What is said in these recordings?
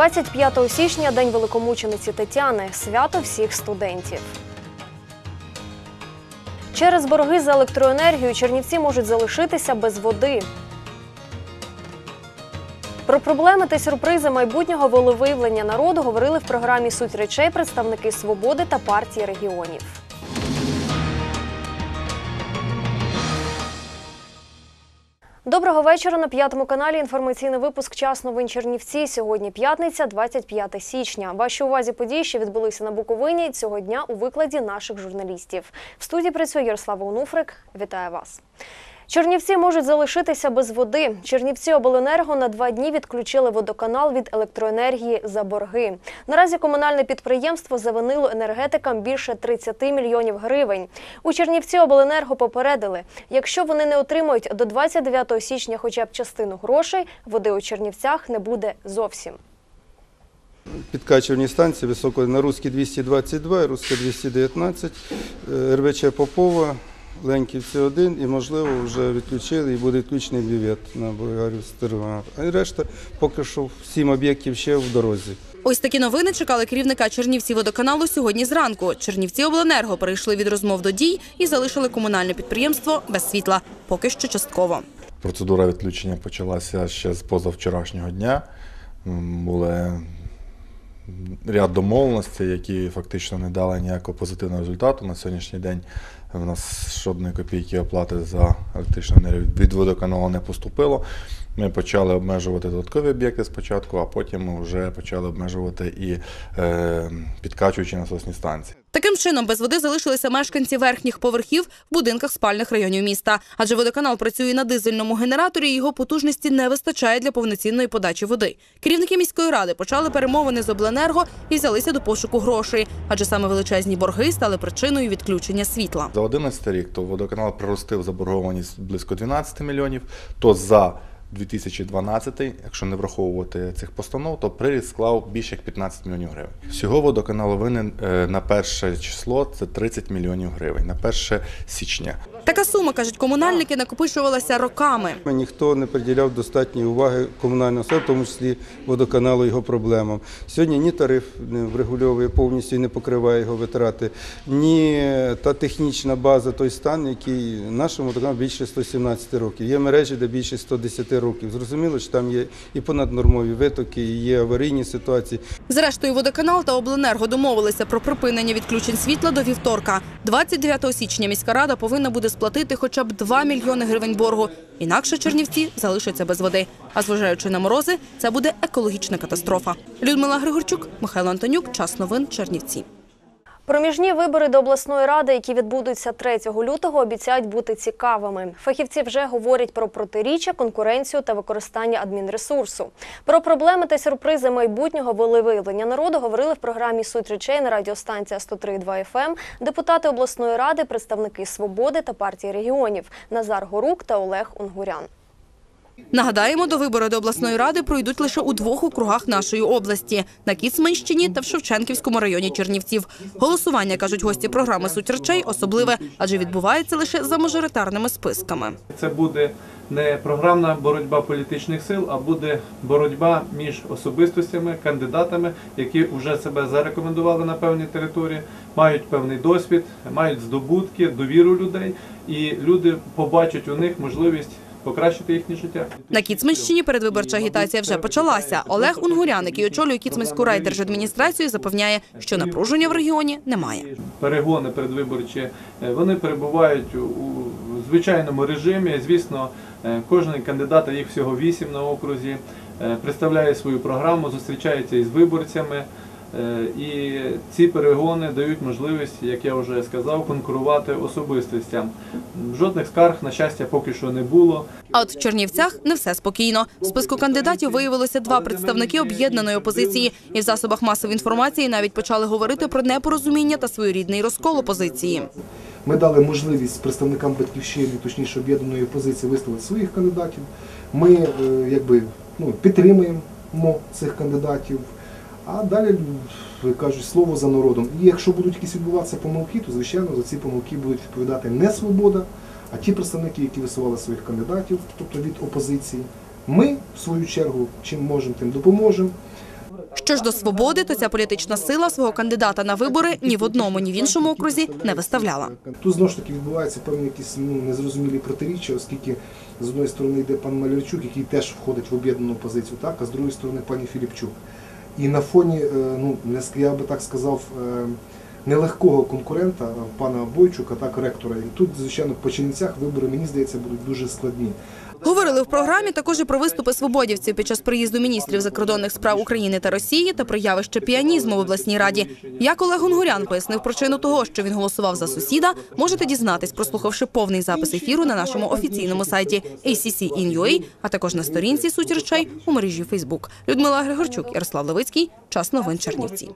25 січня День великомучениці Тетяни свято всіх студентів. Через борги за електроенергію чернівці можуть залишитися без води. Про проблеми та сюрпризи майбутнього волевиявлення народу говорили в програмі Суть речей представники свободи та партії регіонів. Доброго вечора на п'ятому каналі. Інформаційний випуск час новин Чернівці. Сьогодні п'ятниця, 25 січня. Ваші увазі події, що відбулися на Буковині цього дня у викладі наших журналістів. В студії працює Ярослава Унуфрик. Вітаю вас. Чернівці можуть залишитися без води. Чернівці обленерго на два дні відключили водоканал від електроенергії за борги. Наразі комунальне підприємство завинило енергетикам більше 30 мільйонів гривень. У Чернівці обленерго попередили, якщо вони не отримають до 29 січня хоча б частину грошей, води у Чернівцях не буде зовсім. Підкачувальні станції високо на Руській 222, Руська 219, е, РВЧ Попова, Ленківці 1 і, можливо, вже відключили і буде відключений бювет на Болгарію Стерва. А решта поки що сім об'єктів ще в дорозі. Ось такі новини чекали керівника Чернівці водоканалу сьогодні зранку. Чернівці обленерго перейшли від розмов до дій і залишили комунальне підприємство без світла. Поки що частково. Процедура відключення почалася ще з позавчорашнього дня. Були ряд домовленостей, які фактично не дали ніякого позитивного результату. На сьогоднішній день в нас жодної копійки оплати за електричну енергію від водоканалу не поступило. Ми почали обмежувати додаткові об'єкти спочатку, а потім вже почали обмежувати і е, підкачуючі насосні станції. Таким чином, без води залишилися мешканці верхніх поверхів в будинках спальних районів міста. Адже водоканал працює на дизельному генераторі, і його потужності не вистачає для повноцінної подачі води. Керівники міської ради почали перемовини з обленерго і взялися до пошуку грошей, адже саме величезні борги стали причиною відключення світла. За 11 рік то водоканал приростив заборгованість близько 12 мільйонів, то за 2012, якщо не враховувати цих постанов, то приріст склав більше як 15 мільйонів гривень. Всього водоканал винен е, на перше число це 30 мільйонів гривень, на 1 січня. Така сума, кажуть комунальники, накопичувалася роками. Ніхто не приділяв достатньої уваги комунального сектора, в тому числі водоканалу його проблемам. Сьогодні ні тариф не врегульовує повністю і не покриває його витрати, ні та технічна база, той стан, який нашому водоканалу більше 117 років. Є мережі, де більше 110 років. Зрозуміло, що там є і понаднормові витоки, і є аварійні ситуації. Зрештою, водоканал та обленерго домовилися про припинення відключень світла до вівторка. 29 січня міська рада повинна буде сплатити хоча б 2 мільйони гривень боргу. Інакше чернівці залишаться без води. А зважаючи на морози, це буде екологічна катастрофа. Людмила Григорчук, Михайло Антонюк. Час новин Чернівці. Проміжні вибори до обласної ради, які відбудуться 3 лютого, обіцяють бути цікавими. Фахівці вже говорять про протиріччя, конкуренцію та використання адмінресурсу. Про проблеми та сюрпризи майбутнього волевиявлення народу говорили в програмі Суть речей на радіостанція 103.2 FM депутати обласної ради, представники свободи та партії регіонів Назар Горук та Олег Унгурян. Нагадаємо, до вибори до обласної ради пройдуть лише у двох округах нашої області на Кіцманщині та в Шевченківському районі Чернівців. Голосування кажуть гості програми Суть речей особливе, адже відбувається лише за мажоритарними списками. Це буде не програмна боротьба політичних сил, а буде боротьба між особистостями, кандидатами, які вже себе зарекомендували на певній території, мають певний досвід, мають здобутки, довіру людей, і люди побачать у них можливість покращити їхнє життя. На Кіцманщині передвиборча агітація вже почалася. Олег Унгурян, який очолює Кіцманську райдержадміністрацію, запевняє, що напруження в регіоні немає. Перегони передвиборчі е, вони перебувають у- звичайному режимі. Звісно, е, кожен кандидат, а їх всього вісім на окрузі, е, представляє свою програму, зустрічається із виборцями. Е, І ці перегони дають можливість, як я вже сказав, конкурувати особистостям. Жодних скарг, на щастя, поки що не було. А от в Чернівцях не все спокійно. В списку кандидатів виявилося два представники об'єднаної опозиції, і в засобах масової інформації навіть почали говорити про непорозуміння та своєрідний розкол опозиції. Ми дали можливість представникам батьківщини, точніше об'єднаної опозиції, виставити своїх кандидатів. Ми е, якби ну, підтримуємо цих кандидатів. А далі кажуть слово за народом. І якщо будуть якісь відбуватися помилки, то звичайно за ці помилки будуть відповідати не свобода, а ті представники, які висували своїх кандидатів, тобто від опозиції. Ми, в свою чергу, чим можемо, тим допоможемо. Що ж до свободи, то ця політична сила свого кандидата на вибори ні в одному, ні в іншому окрузі не виставляла. Тут знову ж таки відбуваються певні якісь ну, незрозумілі протиріччя, оскільки з одної сторони йде пан Малярчук, який теж входить в об'єднану позицію, так, а з другої сторони пані Філіпчук. І на фоні, е, ну, я би так сказав, е, нелегкого конкурента, е, пана Бойчука, так, ректора. І тут, звичайно, по Чернівцях вибори, мені здається, будуть дуже складні. Говорили в програмі також і про виступи свободівців під час приїзду міністрів закордонних справ України та Росії та про явище піанізму в обласній раді. Як Олег Гонгурян пояснив причину того, що він голосував за сусіда, можете дізнатись, прослухавши повний запис ефіру на нашому офіційному сайті ACC.in.ua, а також на сторінці «Суть речей» у мережі Фейсбук. Людмила Григорчук, Ярослав Левицький. Час новин Чернівці.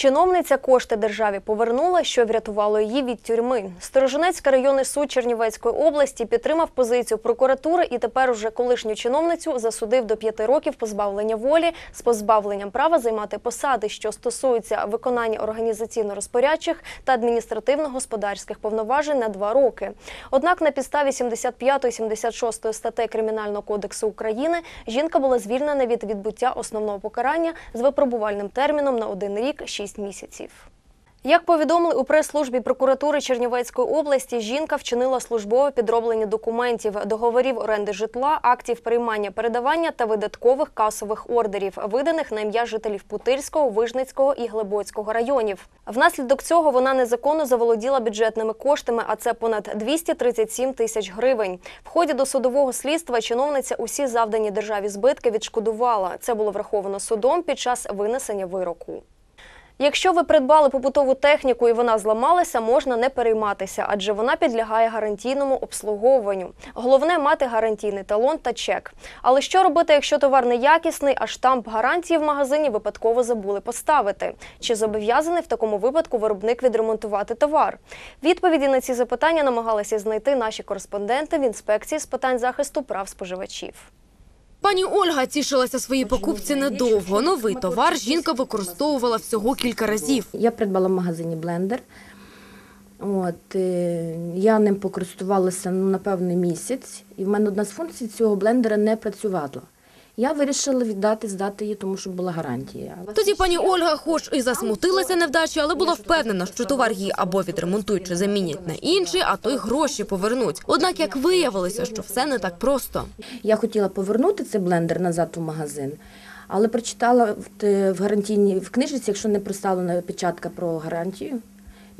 Чиновниця кошти державі повернула, що врятувало її від тюрми. Сторожинецький районний суд Чернівецької області підтримав позицію прокуратури і тепер уже колишню чиновницю засудив до п'яти років позбавлення волі з позбавленням права займати посади, що стосуються виконання організаційно-розпорядчих та адміністративно-господарських повноважень на два роки. Однак на підставі 75-76 статей Кримінального кодексу України жінка була звільнена від відбуття основного покарання з випробувальним терміном на один рік 6 місяців. Як повідомили у прес-службі прокуратури Чернівецької області, жінка вчинила службове підроблення документів, договорів оренди житла, актів приймання передавання та видаткових касових ордерів, виданих на ім'я жителів Путильського, Вижницького і Глибоцького районів. Внаслідок цього вона незаконно заволоділа бюджетними коштами, а це понад 237 тисяч гривень. В ході досудового слідства чиновниця усі завдані державі збитки відшкодувала. Це було враховано судом під час винесення вироку. Якщо ви придбали побутову техніку і вона зламалася, можна не перейматися, адже вона підлягає гарантійному обслуговуванню. Головне мати гарантійний талон та чек. Але що робити, якщо товар неякісний, а штамп гарантії в магазині випадково забули поставити? Чи зобов'язаний в такому випадку виробник відремонтувати товар? Відповіді на ці запитання намагалися знайти наші кореспонденти в інспекції з питань захисту прав споживачів. Пані Ольга тішилася своїй покупці недовго. Новий товар жінка використовувала всього кілька разів. Я придбала в магазині блендер. От, е, я ним покористувалася ну, певний місяць, і в мене одна з функцій цього блендера не працювала. Я вирішила віддати, здати її, тому що була гарантія. Тоді пані Ольга, хоч і засмутилася невдачі, але була впевнена, що товар їй або відремонтують чи замінять на інший, а то й гроші повернуть. Однак, як виявилося, що все не так просто. Я хотіла повернути цей блендер назад у магазин, але прочитала в, гарантійній в книжці, якщо не проставлена печатка про гарантію,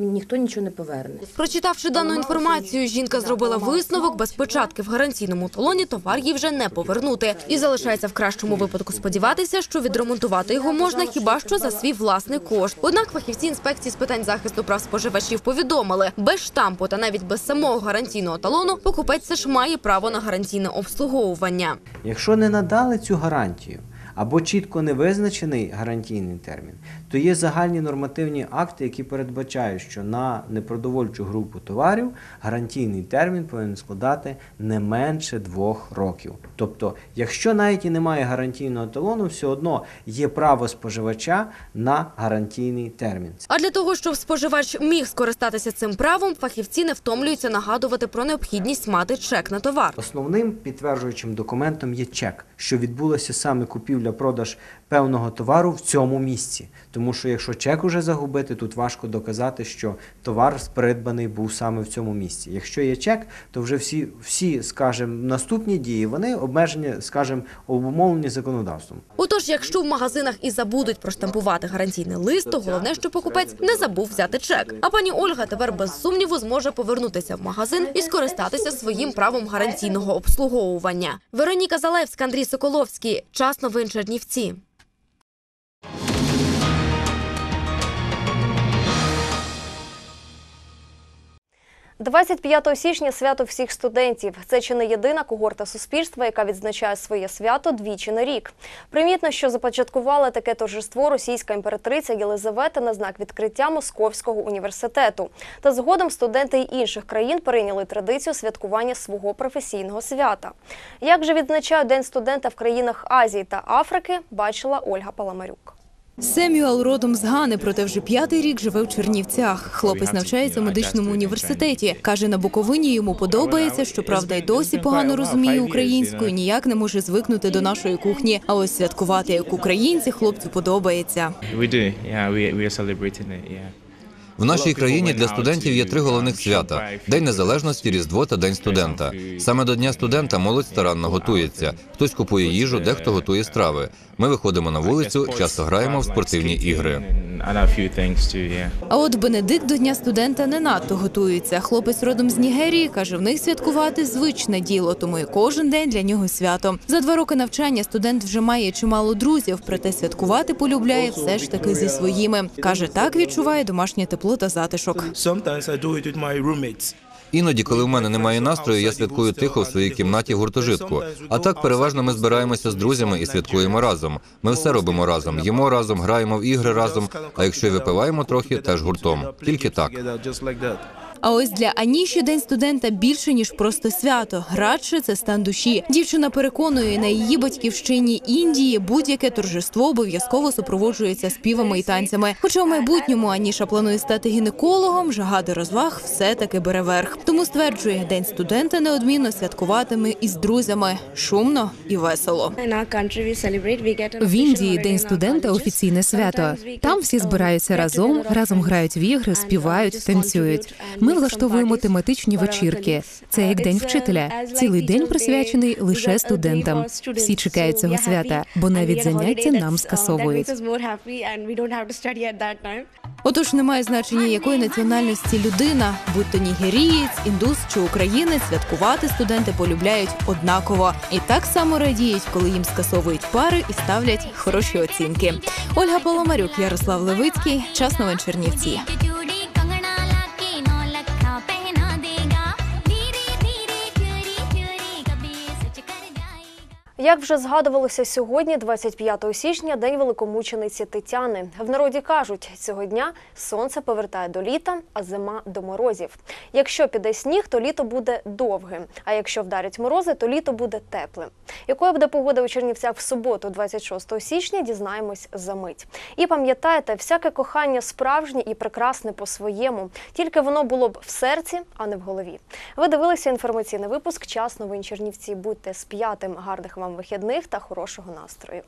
ніхто нічого не поверне. Прочитавши дану інформацію, жінка зробила висновок без печатки в гарантійному талоні. Товар їй вже не повернути. І залишається в кращому випадку сподіватися, що відремонтувати його можна хіба що за свій власний кошт. Однак фахівці інспекції з питань захисту прав споживачів повідомили, без штампу та навіть без самого гарантійного талону покупець все ж має право на гарантійне обслуговування. Якщо не надали цю гарантію або чітко не визначений гарантійний термін, то є загальні нормативні акти, які передбачають, що на непродовольчу групу товарів гарантійний термін повинен складати не менше двох років. Тобто, якщо навіть і немає гарантійного талону, все одно є право споживача на гарантійний термін. А для того, щоб споживач міг скористатися цим правом, фахівці не втомлюються нагадувати про необхідність мати чек на товар. Основним підтверджуючим документом є чек, що відбулося саме купівля-продаж певного товару в цьому місці. Тому що якщо чек уже загубити, тут важко доказати, що товар придбаний був саме в цьому місці. Якщо є чек, то вже всі, всі скажімо, наступні дії вони обмежені, скажімо, обумовлені законодавством. Отож, якщо в магазинах і забудуть проштампувати гарантійний лист, то головне, що покупець не забув взяти чек. А пані Ольга тепер без сумніву зможе повернутися в магазин і скористатися своїм правом гарантійного обслуговування. Вероніка Залевська, Андрій Соколовський. Час новин Чернівці. 25 січня свято всіх студентів. Це чи не єдина когорта суспільства, яка відзначає своє свято двічі на рік. Примітно, що започаткувала таке торжество російська імператриця Єлизавета на знак відкриття Московського університету. Та згодом студенти й інших країн перейняли традицію святкування свого професійного свята. Як же відзначають День студента в країнах Азії та Африки, бачила Ольга Паламарюк. Семюел родом з Гани, проте вже п'ятий рік живе в Чернівцях. Хлопець навчається в медичному університеті. Каже, на Буковині йому подобається, щоправда, й досі погано розуміє українську і ніяк не може звикнути до нашої кухні. А ось святкувати як українці хлопцю подобається. В нашій країні для студентів є три головних свята: День Незалежності, Різдво та День студента. Саме до Дня студента молодь старанно готується. Хтось купує їжу, дехто готує страви. Ми виходимо на вулицю, часто граємо в спортивні ігри. And a few things too, yeah. А от Бенедикт до дня студента не надто готується. Хлопець родом з Нігерії каже, в них святкувати звичне діло, тому і кожен день для нього свято. За два роки навчання студент вже має чимало друзів, проте святкувати полюбляє все ж таки зі своїми. каже, так відчуває домашнє тепло та затишок. Іноді, коли в мене немає настрою, я святкую тихо в своїй кімнаті гуртожитку. А так переважно ми збираємося з друзями і святкуємо разом. Ми все робимо разом, їмо разом, граємо в ігри разом. А якщо й випиваємо трохи, теж гуртом. Тільки так. А ось для Аніші день студента більше ніж просто свято. Радше це стан душі. Дівчина переконує, на її батьківщині Індії будь-яке торжество обов'язково супроводжується співами і танцями. Хоча в майбутньому Аніша планує стати гінекологом, жага до розваг все таки бере верх. Тому стверджує, день студента неодмінно святкуватиме із друзями шумно і весело. В Індії День студента офіційне свято. Там всі збираються разом, разом грають в ігри, співають, танцюють. Ми влаштовуємо тематичні вечірки. Це як день вчителя. Цілий день присвячений лише студентам. Всі чекають цього свята, бо навіть заняття нам скасовують. Отож, немає значення, якої національності людина, будь то нігерієць, індус чи українець, святкувати студенти полюбляють однаково і так само радіють, коли їм скасовують пари і ставлять хороші оцінки. Ольга Поломарюк, Ярослав Левицький, час новин Чернівці. Як вже згадувалося сьогодні, 25 січня, день великомучениці Тетяни. В народі кажуть, цього дня сонце повертає до літа, а зима до морозів. Якщо піде сніг, то літо буде довгим. А якщо вдарять морози, то літо буде теплим. Якою буде погода у Чернівцях в суботу, 26 січня, дізнаємось за мить. І пам'ятайте, всяке кохання справжнє і прекрасне по-своєму. Тільки воно було б в серці, а не в голові. Ви дивилися інформаційний випуск Час новин Чернівці. Будьте з п'ятим гарних вам вихідних та хорошого настрою.